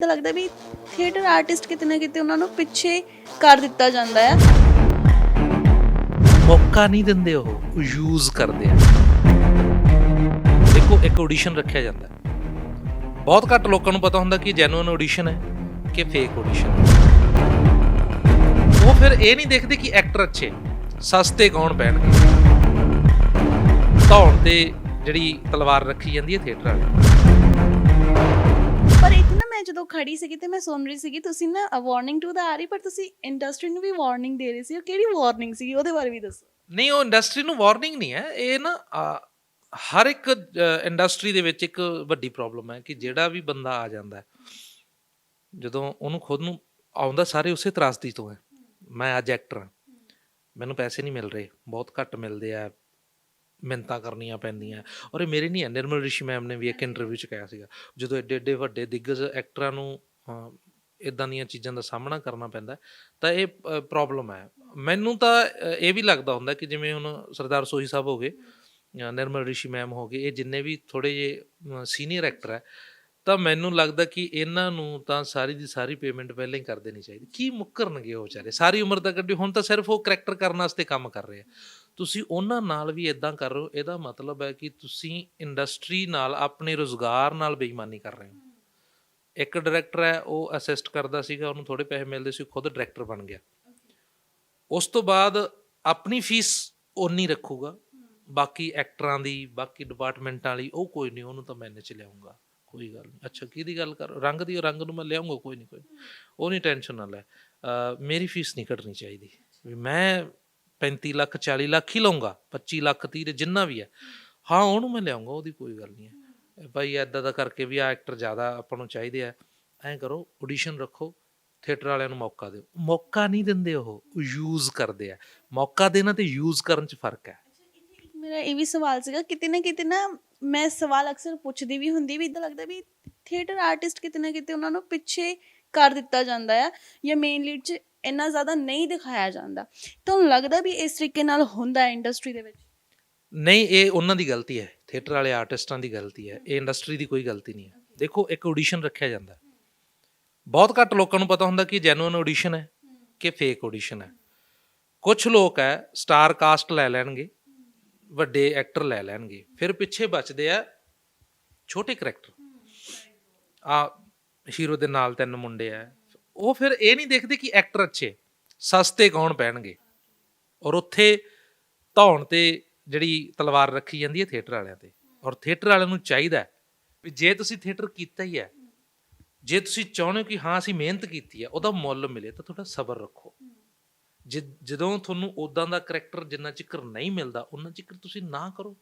ਤਾਂ ਲੱਗਦਾ ਵੀ theatre artist ਕਿਤੇ ਨਾ ਕਿਤੇ ਉਹਨਾਂ ਨੂੰ ਪਿੱਛੇ ਕਰ ਦਿੱਤਾ ਜਾਂਦਾ ਹੈ ਮੌਕਾ ਨਹੀਂ ਦਿੰਦੇ ਉਹ ਯੂਜ਼ ਕਰਦੇ ਆ। ਦੇਖੋ, ਇੱਕ ਆਡੀਸ਼ਨ ਰੱਖਿਆ ਜਾਂਦਾ। ਬਹੁਤ ਘੱਟ ਲੋਕਾਂ ਨੂੰ ਪਤਾ ਹੁੰਦਾ ਕਿ ਜੈਨੂਇਨ ਆਡੀਸ਼ਨ ਹੈ ਕਿ ਫੇਕ ਆਡੀਸ਼ਨ ਉਹ ਫਿਰ ਇਹ ਨਹੀਂ ਦੇਖਦੇ ਕਿ ਐਕਟਰ ਅੱਛੇ ਸਸਤੇ ਕੌਣ ਪੈਣਗੇ ਧੌਣ ਤੇ ਜਿਹੜੀ ਤਲਵਾਰ ਰੱਖੀ ਜਾਂਦੀ ਹੈ ਥੀਏਟਰ ਵਾਲੇ। ਜਦੋਂ ਖੜੀ ਸੀਗੀ ਤੇ ਮੈਂ ਸੁਣ ਰਹੀ ਸੀਗੀ, ਤੁਸੀਂ ਨਾ ਵਾਰਨਿੰਗ ਟੂ ਦਾ ਆ ਰਹੀ, ਪਰ ਤੁਸੀਂ ਇੰਡਸਟਰੀ ਨੂੰ ਵੀ ਵਾਰਨਿੰਗ ਦੇ ਰਹੇ ਸੀ, ਉਹ ਕਿਹੜੀ ਵਾਰਨਿੰਗ ਸੀਗੀ, ਉਹਦੇ ਬਾਰੇ ਵੀ ਦੱਸੋ। ਨਹੀਂ, ਉਹ ਇੰਡਸਟਰੀ ਨੂੰ ਵਾਰਨਿੰਗ ਨਹੀਂ ਹੈ, ਇਹ ਨਾ ਹਰ ਇੱਕ ਇੰਡਸਟਰੀ ਦੇ ਵਿੱਚ ਇੱਕ ਵੱਡੀ ਪ੍ਰੋਬਲਮ ਹੈ ਕਿ ਜਿਹੜਾ ਵੀ ਬੰਦਾ ਆ ਜਾਂਦਾ ਜਦੋਂ ਉਹਨੂੰ ਖੁਦ ਨੂੰ ਆਉਂਦਾ ਸਾਰੇ ਉਸੇ ਤਰਾਸਦੀ ਤੋਂ ਹੈ, ਮੈਂ ਅੱਜ ਐਕਟਰ ਹਾਂ, ਮੈਨੂੰ ਪੈਸੇ ਨਹੀਂ ਮਿਲ ਰਹੇ, ਬਹੁਤ ਘੱਟ ਮਿਲਦੇ ਆ ਮਿੰਤਾਂ ਕਰਨੀਆਂ ਪੈਂਦੀਆਂ। ਔਰ ਇਹ ਮੇਰੇ ਨਹੀਂ ਹੈ, ਨਿਰਮਲ ਰਿਸ਼ੀ ਮੈਮ ਨੇ ਵੀ ਇੱਕ ਇੰਟਰਵਿਊ ਚ ਕਿਹਾ ਸੀਗਾ, ਜਦੋਂ ਐਡੇ ਐਡੇ ਵੱਡੇ ਦਿੱਗਜ ਐਕਟਰਾਂ ਨੂੰ ਇਦਾਂ ਦੀਆਂ ਚੀਜ਼ਾਂ ਦਾ ਸਾਹਮਣਾ ਕਰਨਾ ਪੈਂਦਾ ਤਾਂ ਇਹ ਪ੍ਰੋਬਲਮ ਹੈ। ਮੈਨੂੰ ਤਾਂ ਇਹ ਵੀ ਲੱਗਦਾ ਹੁੰਦਾ ਕਿ ਜਿਵੇਂ ਹੁਣ ਸਰਦਾਰ ਸੋਹੀ ਸਾਹਿਬ ਹੋ ਗਏ, ਜਾਂ ਨਿਰਮਲ ਰਿਸ਼ੀ ਮੈਮ ਹੋ ਗਏ, ਇਹ ਜਿੰਨੇ ਵੀ ਥੋੜੇ ਜੇ ਸੀਨੀਅਰ ਐਕਟਰ ਹੈ ਤਾਂ ਮੈਨੂੰ ਲੱਗਦਾ ਕਿ ਇਹਨਾਂ ਨੂੰ ਤਾਂ ਸਾਰੀ ਦੀ ਸਾਰੀ ਪੇਮੈਂਟ ਪਹਿਲਾਂ ਹੀ ਕਰ ਦੇਣੀ ਚਾਹੀਦੀ। ਕੀ ਮੁੱਕਰਨਗੇ ਉਹ ਵਿਚਾਰੇ? ਸਾਰੀ ਉਮਰ ਦਾ ਕੱਢੀ, ਹੁਣ ਤਾਂ ਸਿਰਫ ਉਹ ਕਰੈਕਟਰ ਕਰਨ ਵਾਸਤੇ ਕੰਮ ਕਰ ਰਹੇ ਆ। ਤੁਸੀਂ ਉਹਨਾਂ ਨਾਲ ਵੀ ਇਦਾਂ ਕਰ ਰਹੇ ਹੋ, ਇਹਦਾ ਮਤਲਬ ਹੈ ਕਿ ਤੁਸੀਂ ਇੰਡਸਟਰੀ ਨਾਲ, ਆਪਣੇ ਰੋਜ਼ਗਾਰ ਨਾਲ ਬੇਈਮਾਨੀ ਕਰ ਰਹੇ ਹੋ। ਇੱਕ ਡਾਇਰੈਕਟਰ ਹੈ, ਉਹ ਅਸਿਸਟ ਕਰਦਾ ਸੀਗਾ, ਉਹਨੂੰ ਥੋੜੇ ਪੈਸੇ ਮਿਲਦੇ ਸੀ ਖੁਦ ਡਾਇਰੈਕਟਰ ਬਣ ਗਿਆ। ਉਸ ਤੋਂ ਬਾਅਦ ਆਪਣੀ ਫੀਸ ਓਨੀ ਰੱਖੂਗਾ, ਬਾਕੀ ਐਕਟਰਾਂ ਦੀ, ਬਾਕੀ ਡਿਪਾਰਟਮੈਂਟਾਂ ਲਈ ਉਹ ਕੋਈ ਨਹੀਂ, ਉਹਨੂੰ ਤਾਂ ਮੈਨੇ ਚ ਲਿਆਉਂਗਾ ਕੋਈ ਗੱਲ ਨਹੀਂ। ਅੱਛਾ ਕਿਹਦੀ ਗੱਲ ਕਰ ਰੰਗ ਦੀ ਰੰਗ ਨੂੰ ਮੈਂ ਲਿਆਉਂਗਾ ਕੋਈ ਨਹੀਂ ਕੋਈ। ਉਹ ਨਹੀਂ ਟੈਨਸ਼ਨ ਨਾ ਲੈ। ਅਹ ਮੇਰੀ ਫੀਸ ਨਹੀਂ ਘਟਣੀ ਚਾਹੀਦੀ। ਵੀ ਮੈਂ 35 ਲੱਖ 40 ਲੱਖ ਹੀ ਲਵਾਂਗਾ 25 ਲੱਖ 30 ਦੇ ਜਿੰਨਾ ਵੀ ਹੈ। ਹਾਂ। ਉਹਨੂੰ ਮੈਂ ਲਿਆਉਂਗਾ ਉਹਦੀ ਕੋਈ ਗੱਲ ਨਹੀਂ ਹੈ। ਭਾਈ ਐਦਾਂ ਦਾ ਕਰਕੇ ਵੀ ਆ ਐਕਟਰ ਜ਼ਿਆਦਾ ਆਪਾਂ ਨੂੰ ਚਾਹੀਦੇ ਆ। ਐਂ ਕਰੋ ਆਡੀਸ਼ਨ ਰੱਖੋ ਥੀਏਟਰ ਵਾਲਿਆਂ ਨੂੰ ਮੌਕਾ ਦਿਓ। ਮੌਕਾ ਨਹੀਂ ਦਿੰਦੇ ਉਹ ਯੂਜ਼ ਕਰਦੇ ਆ। ਮੌਕਾ ਦੇਣਾ ਤੇ ਯੂਜ਼ ਕਰਨ 'ਚ ਫ਼ਰਕ ਹੈ। ਮੇਰਾ ਇਹ ਵੀ ਸਵਾਲ ਸੀਗਾ ਕਿਤੇ ਨਾ ਕਿਤੇ ਨਾ ਮੈਂ ਸਵਾਲ ਅਕਸਰ ਪੁੱਛਦੀ ਵੀ ਹੁੰਦੀ ਵੀ ਇਦਾਂ ਲੱਗਦਾ ਵੀ ਥੀਏਟਰ ਆਰਟਿਸਟ ਕਿਤੇ ਨਾ ਕਿਤੇ ਉਹਨਾਂ ਨੂੰ ਪਿੱਛੇ ਕਰ ਦਿੱਤਾ ਜਾਂਦਾ ਹੈ ਜਾਂ ਮੇਨ ਲੀਡ 'ਚ ਇੰਨਾ ਜ਼ਿਆਦਾ ਨਹੀਂ ਦਿਖਾਇਆ ਜਾਂਦਾ। ਤੁਹਾਨੂੰ ਲੱਗਦਾ ਵੀ ਇਸ ਤਰੀਕੇ ਨਾਲ ਹੁੰਦਾ ਹੈ ਇੰਡਸਟਰੀ ਦੇ ਵਿੱਚ? ਨਹੀਂ ਇਹ ਉਹਨਾਂ ਦੀ ਗਲਤੀ ਹੈ ਥੀਏਟਰ ਵਾਲੇ ਆਰਟਿਸਟਾਂ ਦੀ ਗਲਤੀ ਹੈ ਇਹ ਇੰਡਸਟਰੀ ਦੀ ਕੋਈ ਗਲਤੀ ਨਹੀਂ ਹੈ। ਦੇਖੋ ਇੱਕ ਆਡੀਸ਼ਨ ਰੱਖਿਆ ਜਾਂਦਾ। ਬਹੁਤ ਘੱਟ ਲੋਕਾਂ ਨੂੰ ਪਤਾ ਹੁੰਦਾ ਕਿ ਜੈਨੂਇਨ ਆਡੀਸ਼ਨ ਹੈ ਕਿ ਫੇਕ ਆਡੀਸ਼ਨ ਹੈ। ਕੁਝ ਲੋਕ ਹੈ ਸਟਾਰ ਕਾਸਟ ਲੈ ਲੈਣਗੇ ਵੱਡੇ ਐਕਟਰ ਲੈ ਲੈਣਗੇ। ਫਿਰ ਪਿੱਛੇ ਬਚਦੇ ਆ ਛੋਟੇ ਕਰੈਕਟਰ ਆ ਹੀਰੋ ਦੇ ਨਾਲ ਤਿੰਨ ਮੁੰਡੇ ਆ। ਉਹ ਫਿਰ ਇਹ ਨਹੀਂ ਦੇਖਦੇ ਕਿ ਐਕਟਰ ਅੱਛੇ, ਸਸਤੇ ਕੌਣ ਪੈਣਗੇ ਔਰ ਉੱਥੇ ਧੌਣ ਤੇ ਜਿਹੜੀ ਤਲਵਾਰ ਰੱਖੀ ਜਾਂਦੀ ਹੈ ਥੀਏਟਰ ਵਾਲਿਆਂ ਤੇ। ਔਰ ਥੀਏਟਰ ਵਾਲਿਆਂ ਨੂੰ ਚਾਹੀਦਾ ਵੀ ਜੇ ਤੁਸੀਂ ਥੀਏਟਰ ਕੀਤਾ ਹੀ ਹੈ, ਜੇ ਤੁਸੀਂ ਚਾਹੁੰਦੇ ਹੋ ਕਿ ਹਾਂ ਅਸੀਂ ਮਿਹਨਤ ਕੀਤੀ ਹੈ, ਉਹਦਾ ਮੁੱਲ ਮਿਲੇ ਤਾਂ ਤੁਹਾਡਾ ਸਬਰ ਰੱਖੋ। ਜਦੋਂ ਤੁਹਾਨੂੰ ਉਦਾਂ ਦਾ ਕਰੈਕਟਰ ਜਿੰਨਾ ਚਿਕਰ ਨਹੀਂ ਮਿਲਦਾ ਉਹਨਾਂ ਚਿਕਰ ਤੁਸੀਂ ਨਾ ਕਰੋ।